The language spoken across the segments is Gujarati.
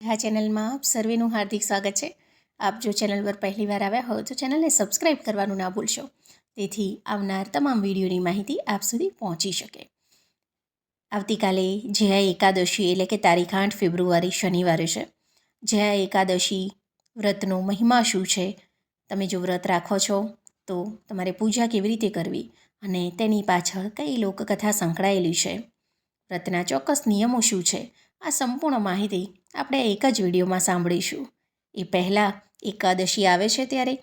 આ ચેનલમાં આપ સર્વેનું હાર્દિક સ્વાગત છે. આપ જો ચેનલ પર પહેલીવાર આવ્યા હો તો ચેનલને સબસ્ક્રાઇબ કરવાનું ના ભૂલશો. તેથી આવનાર તમામ વિડીયોની માહિતી આપ સુધી પહોંચી શકે. આવતીકાલે જયા એકાદશી એટલે કે તારીખ આઠ ફેબ્રુઆરી શનિવારે છે. જયા એકાદશી વ્રતનો મહિમા શું છે? તમે જો વ્રત રાખો છો તો તમારે પૂજા કેવી રીતે કરવી અને તેની પાછળ કઈ લોકકથા સંકળાયેલી છે? વ્રતના ચોક્કસ નિયમો શું છે? આ સંપૂર્ણ માહિતી આપણે એક જ વિડીયોમાં સાંભળીશું. એ પહેલાં એકાદશી આવે છે ત્યારે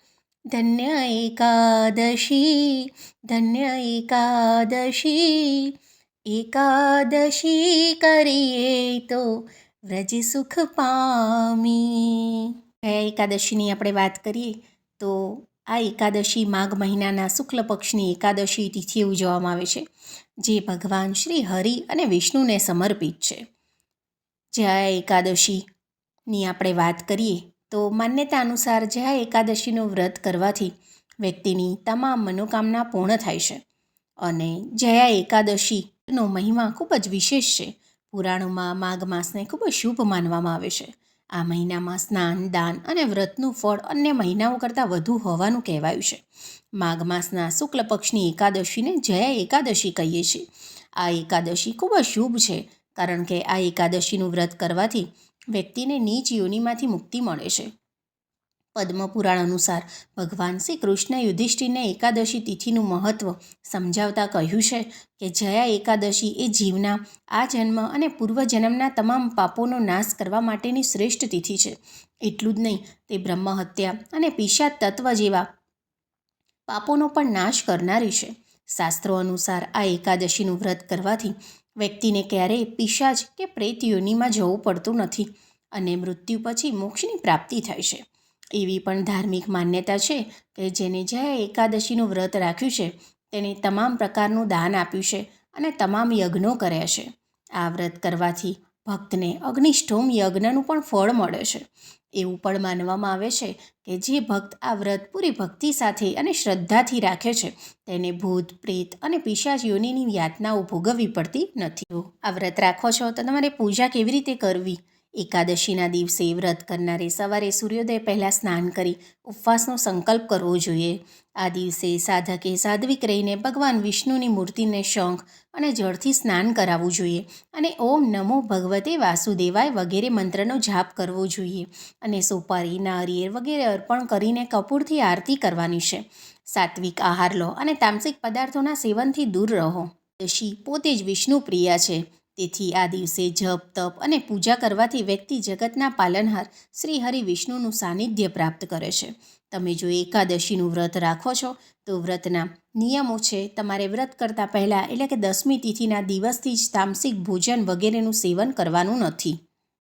ધન્ય એકાદશી ધન્ય એકાદશી એકાદશી કરીએ તો વ્રજ સુખ પામી. એકાદશીની આપણે વાત કરીએ તો આ એકાદશી માઘ મહિનાના શુક્લ પક્ષની એકાદશી તિથિએ ઉજવવામાં આવે છે, જે ભગવાન શ્રી હરિ અને વિષ્ણુને સમર્પિત છે. જયા એકાદશીની આપણે વાત કરીએ, તો માન્યતા અનુસાર જયા એકાદશીનું વ્રત કરવાથી વ્યક્તિની તમામ મનોકામના પૂર્ણ થાય છે. અને જયા એકાદશીનો મહિમા ખૂબ જ વિશેષ છે. પુરાણોમાં માઘ માસને ખૂબ જ શુભ માનવામાં આવે છે. આ મહિનામાં સ્નાન, દાન અને વ્રતનું ફળ અન્ય મહિનાઓ કરતાં વધુ હોવાનું કહેવાયું છે. માઘ માસના શુક્લ પક્ષની એકાદશીને જયા એકાદશી કહીએ છીએ. આ એકાદશી ખૂબ જ શુભ છે. કારણ કે આ એકાદશીનું વ્રત કરવાથી વ્યક્તિને નીચ યોનિમાંથી મુક્તિ મળે છે. પદ્મપુરાણ અનુસાર ભગવાન શ્રી કૃષ્ણ યુધિષ્ઠિરને એકાદશી તિથિનું મહત્ત્વ સમજાવતા કહ્યું છે કે જયા એકાદશી એ જીવના, આ જન્મ અને પૂર્વજન્મના તમામ પાપોનો નાશ કરવા માટેની શ્રેષ્ઠ તિથિ છે. એટલું જ નહીં, તે બ્રહ્મહત્યા અને પિશાદ તત્વ જેવા પાપોનો પણ નાશ કરનારી છે. શાસ્ત્રો અનુસાર આ એકાદશીનું વ્રત કરવાથી વ્યક્તિને ક્યારેય પિશાચ કે પ્રેત યોનિમાં જવું પડતું નથી અને મૃત્યુ પછી મોક્ષની પ્રાપ્તિ થાય છે. એવી પણ ધાર્મિક માન્યતા છે કે જેને જ્યાં એકાદશીનું વ્રત રાખ્યું છે, તેને તમામ પ્રકારનું દાન આપ્યું છે અને તમામ યજ્ઞો કર્યા છે. આ વ્રત કરવાથી ભક્તને અગ્નિષ્ઠોમ યજ્ઞનું પણ ફળ મળે છે. એવું પણ માનવામાં આવે છે કે જે ભક્ત આ વ્રત પૂરી ભક્તિ સાથે અને શ્રદ્ધાથી રાખે છે, તેને ભૂત, પ્રેત અને પિશાચ યોનિની યાતનાઓ ભોગવવી પડતી નથી. આ વ્રત રાખો છો તો તમારે પૂજા કેવી રીતે કરવી? એકાદશીના દિવસે વ્રત કરનારે સવારે સૂર્યોદય પહેલાં સ્નાન કરી ઉપવાસનો સંકલ્પ કરવો જોઈએ. આ દિવસે સાધકે સાધ્વિક રહીને ભગવાન વિષ્ણુની મૂર્તિને શંખ અને જળથી સ્નાન કરાવવું જોઈએ અને ઓમ નમો ભગવતે વાસુદેવાય વગેરે મંત્રનો જાપ કરવો જોઈએ અને સોપારી, નારિયેળ વગેરે અર્પણ કરીને કપૂરથી આરતી કરવાની છે. સાત્વિક આહાર લો અને તામસિક પદાર્થોના સેવનથી દૂર રહો. દશી પોતે જ વિષ્ણુ પ્રિયા છે. તેથી આ દિવસે જપ, તપ અને પૂજા કરવાથી વ્યક્તિ જગતના પાલનહાર શ્રી હરિ વિષ્ણુનું સાનિધ્ય પ્રાપ્ત કરે છે. તમે જો એકાદશીનું વ્રત રાખો છો, તો વ્રતના નિયમો છે, તમારે વ્રત કરતાં પહેલાં એટલે કે દસમી તિથિના દિવસથી જ તામસિક ભોજન વગેરેનું સેવન કરવાનું નથી.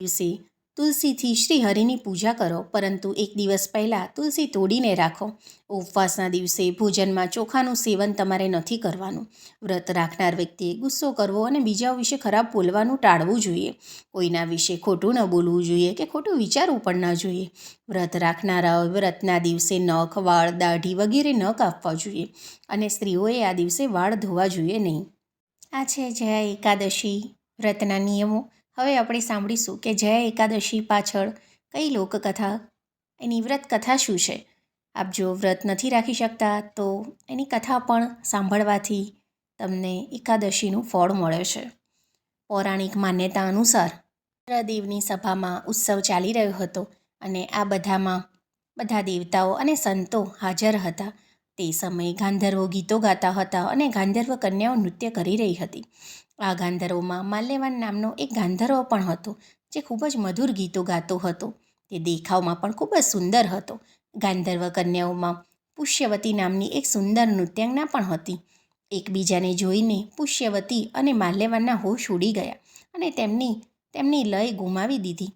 દિવસે તુલસીથી શ્રી હરિની પૂજા કરો, પરંતુ એક દિવસ પહેલાં તુલસી તોડીને રાખો. ઉપવાસના દિવસે ભોજનમાં ચોખાનું સેવન તમારે નથી કરવાનું. વ્રત રાખનાર વ્યક્તિએ ગુસ્સો કરવો અને બીજા વિશે ખરાબ બોલવાનું ટાળવું જોઈએ. કોઈના વિશે ખોટું ન બોલવું જોઈએ કે ખોટું વિચારવું પણ ન જોઈએ. વ્રત રાખનારા વ્રતના દિવસે નખ, વાળ, દાઢી વગેરે ન કાપવા જોઈએ અને સ્ત્રીઓએ આ દિવસે વાળ ધોવા જોઈએ નહીં. આ છે જયા એકાદશી. વ્રતના નિયમો. હવે આપણે સાંભળીશું કે જય એકાદશી પાછળ કઈ લોકકથા? એની વ્રત કથા શું છે? આપ જો વ્રત નથી રાખી શકતા, તો એની કથા પણ સાંભળવાથી તમને એકાદશીનું ફળ મળે છે. પૌરાણિક માન્યતા અનુસાર દેવની સભામાં ઉત્સવ ચાલી રહ્યો હતો અને આ બધામાં બધા દેવતાઓ અને સંતો હાજર હતા. તે સમયે ગાંધર્વો ગીતો ગાતા હતા અને ગાંધર્વ કન્યાઓ નૃત્ય કરી રહી હતી. આ ગાંધર્વોમાં માલ્યવાન નામનો એક ગાંધર્વ પણ હતો, જે ખૂબ જ મધુર ગીતો ગાતો હતો. તે દેખાવમાં પણ ખૂબ જ સુંદર હતો. ગાંધર્વ કન્યાઓમાં પુષ્યવતી નામની એક સુંદર નૃત્યાંગના પણ હતી. એકબીજાને જોઈને પુષ્યવતી અને માલ્યવાનના હોશ ઉડી ગયા અને તેમની તેમની લય ગુમાવી દીધી.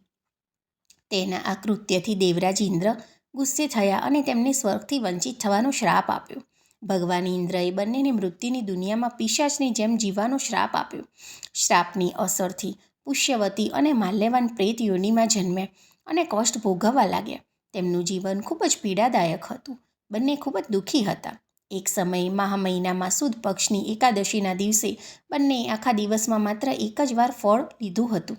તેના આ કૃત્યથી દેવરાજ ઇન્દ્ર ગુસ્સે થયા અને તેમને સ્વર્ગથી વંચિત થવાનો શ્રાપ આપ્યો. ભગવાન ઇન્દ્રએ બંનેને મૃત્યુની દુનિયામાં પિશાચની જેમ જીવવાનો શ્રાપ આપ્યો. શ્રાપની અસરથી પુષ્યવતી અને માલ્યવાન પ્રેત યોનિમાં જન્મ્યા અને કષ્ટ ભોગવવા લાગ્યા. તેમનું જીવન ખૂબ જ પીડાદાયક હતું. બંને ખૂબ જ દુઃખી હતા. એક સમયે મહા મહિનામાં સુદ પક્ષની એકાદશીના દિવસે બંને આખા દિવસમાં માત્ર એક જ વાર ફળ લીધું હતું.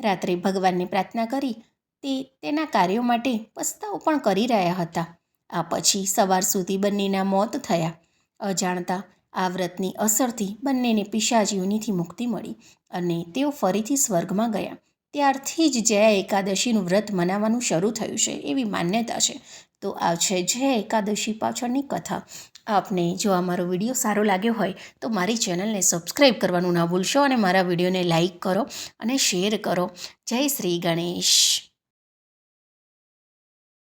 રાત્રે ભગવાનને પ્રાર્થના કરી તે તેના કાર્યો માટે પસ્તાવો પણ કરી રહ્યા હતા. આ પછી સવાર સુધી બંનેના મોત થયા. અજાણતા આ વ્રતની અસરથી બંનેને પિશાચીઓનીથી મુક્તિ મળી અને તેઓ ફરીથી સ્વર્ગમાં ગયા. ત્યારથી જ જયા એકાદશીનું વ્રત મનાવવાનું શરૂ થયું છે એવી માન્યતા છે. તો આ છે જય એકાદશી પાછળની કથા. આપને જો આ મારો વીડિયો સારો લાગ્યો હોય તો મારી ચેનલને સબસ્ક્રાઈબ કરવાનું ના ભૂલશો અને મારા વિડીયોને લાઇક કરો અને શેર કરો. જય શ્રી ગણેશ.